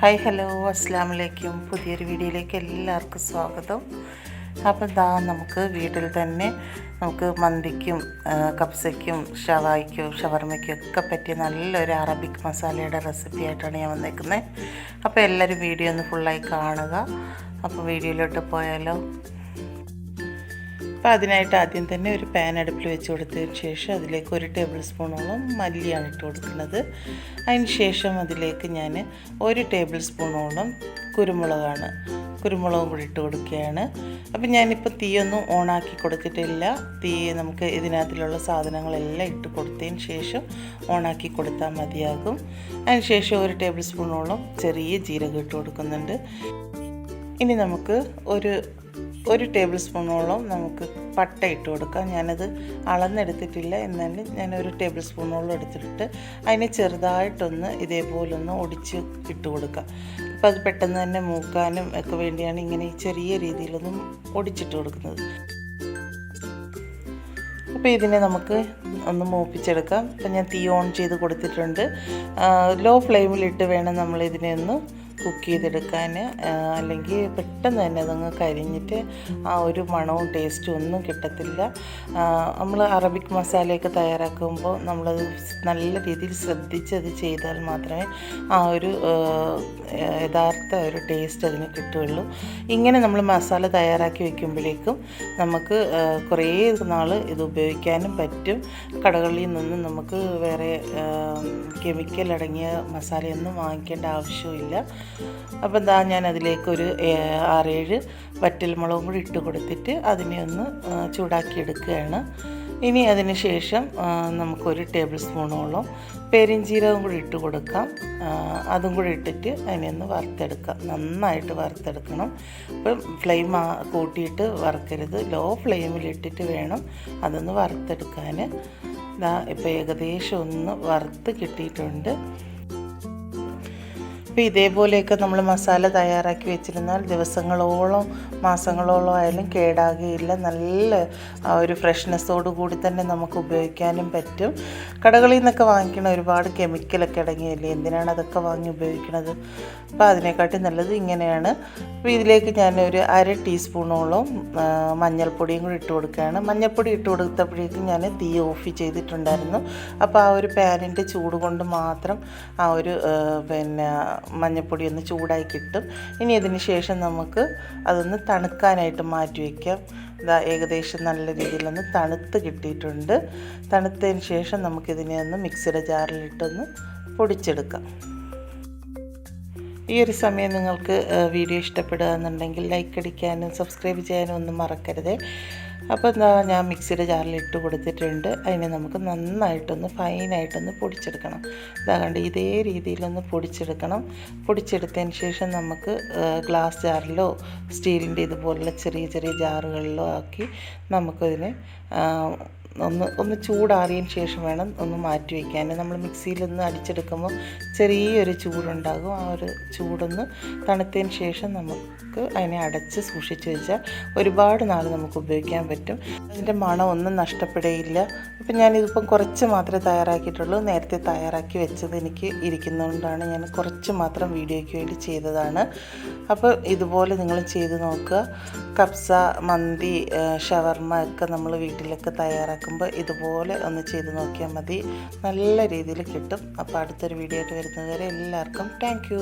Hi hello അസ്സാം വലൈക്കും പുതിയൊരു വീഡിയോയിലേക്ക് എല്ലാവർക്കും സ്വാഗതം. അപ്പോൾ ദാ നമുക്ക് വീട്ടിൽ തന്നെ നമുക്ക് മന്തിക്കും കപ്സയ്ക്കും ഷവായിക്കും ഷവർമയ്ക്കും ഒക്കെ പറ്റിയ നല്ലൊരു അറബിക് മസാലയുടെ റെസിപ്പി ആയിട്ടാണ് ഞാൻ വന്നേക്കുന്നത് അപ്പോൾ എല്ലാവരും വീഡിയോ ഒന്ന് ഫുള്ളായി കാണുക. അപ്പോൾ വീഡിയോയിലോട്ട് പോയാലോ? അപ്പോൾ അതിനായിട്ട് ആദ്യം തന്നെ ഒരു പാൻ അടുപ്പിൽ വെച്ച് കൊടുത്തതിന് ശേഷം അതിലേക്ക് ഒരു ടേബിൾ സ്പൂണോളം മല്ലിയാണ് ഇട്ട് കൊടുക്കുന്നത്. അതിന് ശേഷം അതിലേക്ക് ഞാൻ ഒരു ടേബിൾ സ്പൂണോളം കുരുമുളകാണ് കുരുമുളകും കൂടി ഇട്ട് കൊടുക്കുകയാണ്. അപ്പം ഞാനിപ്പോൾ തീയൊന്നും ഓണാക്കി കൊടുത്തിട്ടില്ല. തീ നമുക്ക് ഇതിനകത്തിലുള്ള സാധനങ്ങളെല്ലാം ഇട്ട് കൊടുത്തതിന് ശേഷം ഓണാക്കി കൊടുത്താൽ മതിയാകും. അതിന് ശേഷം ഒരു ടേബിൾ സ്പൂണോളം ചെറിയ ജീരകം ഇട്ട് കൊടുക്കുന്നുണ്ട്. ഇനി നമുക്ക് ഒരു ഒരു ടേബിൾ സ്പൂണോളം നമുക്ക് പട്ട ഇട്ട് കൊടുക്കാം. ഞാനത് അളന്നെടുത്തിട്ടില്ല. എന്നാലും ഞാൻ ഒരു ടേബിൾ സ്പൂണോളം എടുത്തിട്ട് അതിനെ ചെറുതായിട്ടൊന്ന് ഇതേപോലൊന്ന് ഒടിച്ച് ഇട്ട് കൊടുക്കാം. അപ്പോൾ അത് പെട്ടെന്ന് തന്നെ മൂക്കാനും ഒക്കെ വേണ്ടിയാണ് ഇങ്ങനെ ചെറിയ രീതിയിലൊന്നും ഒടിച്ചിട്ട് കൊടുക്കുന്നത്. അപ്പോൾ ഇതിനെ നമുക്ക് ഒന്ന് മൂപ്പിച്ചെടുക്കാം. അപ്പം ഞാൻ തീ ഓൺ ചെയ്ത് കൊടുത്തിട്ടുണ്ട്. ലോ ഫ്ലെയിമിലിട്ട് വേണം നമ്മൾ ഇതിനെ ഒന്ന് കുക്ക് ചെയ്തെടുക്കാൻ അല്ലെങ്കിൽ പെട്ടെന്ന് തന്നെ അതങ്ങ് കരിഞ്ഞിട്ട് ആ ഒരു മണവും ടേസ്റ്റും ഒന്നും കിട്ടത്തില്ല. നമ്മൾ അറബിക് മസാലയൊക്കെ തയ്യാറാക്കുമ്പോൾ നമ്മളത് നല്ല രീതിയിൽ ശ്രദ്ധിച്ച് അത് ചെയ്താൽ മാത്രമേ ആ ഒരു യഥാർത്ഥ ഒരു ടേസ്റ്റ് അതിന് കിട്ടുകയുള്ളൂ. ഇങ്ങനെ നമ്മൾ മസാല തയ്യാറാക്കി വെക്കുമ്പോഴേക്കും നമുക്ക് കുറേ നാൾ ഇത് ഉപയോഗിക്കാനും പറ്റും. കടകളിൽ നിന്നും നമുക്ക് വേറെ കെമിക്കൽ അടങ്ങിയ മസാലയൊന്നും വാങ്ങിക്കേണ്ട ആവശ്യമില്ല അപ്പം എന്താ ഞാൻ അതിലേക്കൊരു ആറേഴ് വറ്റൽമുളകും കൂടി ഇട്ട് കൊടുത്തിട്ട് അതിനെ ഒന്ന് ചൂടാക്കിയെടുക്കുകയാണ്. ഇനി അതിന് ശേഷം നമുക്കൊരു ടേബിൾ സ്പൂണോളം പെരിഞ്ചീരകം കൂടി ഇട്ട് കൊടുക്കാം. അതും കൂടി ഇട്ടിട്ട് അതിനൊന്ന് വറുത്തെടുക്കാം. നന്നായിട്ട് വറുത്തെടുക്കണം. അപ്പം ഫ്ലെയിം കൂട്ടിയിട്ട് വറുക്കരുത്. ലോ ഫ്ലെയിമിലിട്ടിട്ട് വേണം അതൊന്ന് വറുത്തെടുക്കാൻ. ഇപ്പോൾ ഏകദേശം ഒന്ന് വറുത്ത് കിട്ടിയിട്ടുണ്ട്. അപ്പോൾ ഇതേപോലെയൊക്കെ നമ്മൾ മസാല തയ്യാറാക്കി വെച്ചിരുന്നാൽ ദിവസങ്ങളോളം മാസങ്ങളോളം ആയാലും കേടാകുകയില്ല. നല്ല ഒരു ഫ്രഷ്നെസ്സോട് കൂടി തന്നെ നമുക്ക് ഉപയോഗിക്കാനും പറ്റും. കടകളിൽ നിന്നൊക്കെ വാങ്ങിക്കണ ഒരുപാട് കെമിക്കലൊക്കെ അടങ്ങിയില്ലേ? എന്തിനാണ് അതൊക്കെ വാങ്ങി ഉപയോഗിക്കുന്നത്? അപ്പോൾ അതിനെക്കാട്ടി നല്ലത് ഇങ്ങനെയാണ്. അപ്പോൾ ഇതിലേക്ക് ഞാൻ ഒരു അര ടീസ്പൂണോളം മഞ്ഞൾപ്പൊടിയും കൂടി ഇട്ട് കൊടുക്കുകയാണ്. മഞ്ഞൾപ്പൊടി ഇട്ട് കൊടുത്തപ്പോഴേക്കും ഞാൻ തീ ഓഫ് ചെയ്തിട്ടുണ്ടായിരുന്നു. അപ്പോൾ ആ ഒരു പാനിന്റെ ചൂട് കൊണ്ട് മാത്രം ആ ഒരു പിന്നെ മഞ്ഞൾപ്പൊടി ഒന്ന് ചൂടായി കിട്ടും ഇനി ഇതിന് ശേഷം നമുക്ക് അതൊന്ന് തണുക്കാനായിട്ട് മാറ്റി വയ്ക്കാം. ഇതാ ഏകദേശം നല്ല രീതിയിലൊന്ന് തണുത്ത് കിട്ടിയിട്ടുണ്ട്. തണുത്തതിന് ശേഷം നമുക്കിതിനെ ഒന്ന് മിക്സിയുടെ ജാറിലിട്ടൊന്ന് പൊടിച്ചെടുക്കാം. ഈ ഒരു സമയം നിങ്ങൾക്ക് വീഡിയോ ഇഷ്ടപ്പെടുക എന്നുണ്ടെങ്കിൽ ലൈക്ക് അടിക്കാനും സബ്സ്ക്രൈബ് ചെയ്യാനും ഒന്നും മറക്കരുതേ. അപ്പോൾ എന്താ ഞാൻ മിക്സിയുടെ ജാറിൽ ഇട്ട് കൊടുത്തിട്ടുണ്ട്. അതിനെ നമുക്ക് നന്നായിട്ടൊന്ന് ഫൈനായിട്ടൊന്ന് പൊടിച്ചെടുക്കണം. ഇതാ കണ്ട് ഇതേ രീതിയിലൊന്ന് പൊടിച്ചെടുക്കണം. പൊടിച്ചെടുത്തതിന് ശേഷം നമുക്ക് ഗ്ലാസ് ജാറിലോ സ്റ്റീലിന്റെ ഇതുപോലുള്ള ചെറിയ ചെറിയ ജാറുകളിലോ ആക്കി നമുക്കതിനെ ഒന്ന് ഒന്ന് ചൂടാറിയതിന് ശേഷം വേണം ഒന്ന് മാറ്റി വയ്ക്കാൻ. നമ്മൾ മിക്സിയിൽ നിന്ന് അടിച്ചെടുക്കുമ്പോൾ ചെറിയൊരു ചൂടുണ്ടാകും. ആ ഒരു ചൂടൊന്ന് തണുത്തതിന് ശേഷം നമുക്ക് അതിനെ അടച്ച് സൂക്ഷിച്ച് വെച്ചാൽ ഒരുപാട് നാൾ നമുക്ക് ഉപയോഗിക്കാൻ പറ്റും. അതിന്റെ മണം ഒന്നും നഷ്ടപ്പെടുകയില്ല. ഇപ്പം ഞാനിതിപ്പം കുറച്ച് മാത്രമേ തയ്യാറാക്കിയിട്ടുള്ളൂ. നേരത്തെ തയ്യാറാക്കി വെച്ചത് എനിക്ക് ഇരിക്കുന്നതുകൊണ്ടാണ് ഞാൻ കുറച്ച് മാത്രം വീഡിയോയ്ക്ക് വേണ്ടി ചെയ്തതാണ്. അപ്പോൾ ഇതുപോലെ നിങ്ങൾ ചെയ്ത് നോക്കുക. കപ്സ മന്തി ഷവർമ്മ ഒക്കെ നമ്മൾ വീട്ടിലൊക്കെ തയ്യാറാക്കുമ്പോൾ ഇതുപോലെ ഒന്ന് ചെയ്ത് നോക്കിയാൽ മതി. നല്ല രീതിയിൽ കിട്ടും. അപ്പോൾ അടുത്തൊരു വീഡിയോ ആയിട്ട് വരുന്നതുവരെ എല്ലാവർക്കും താങ്ക്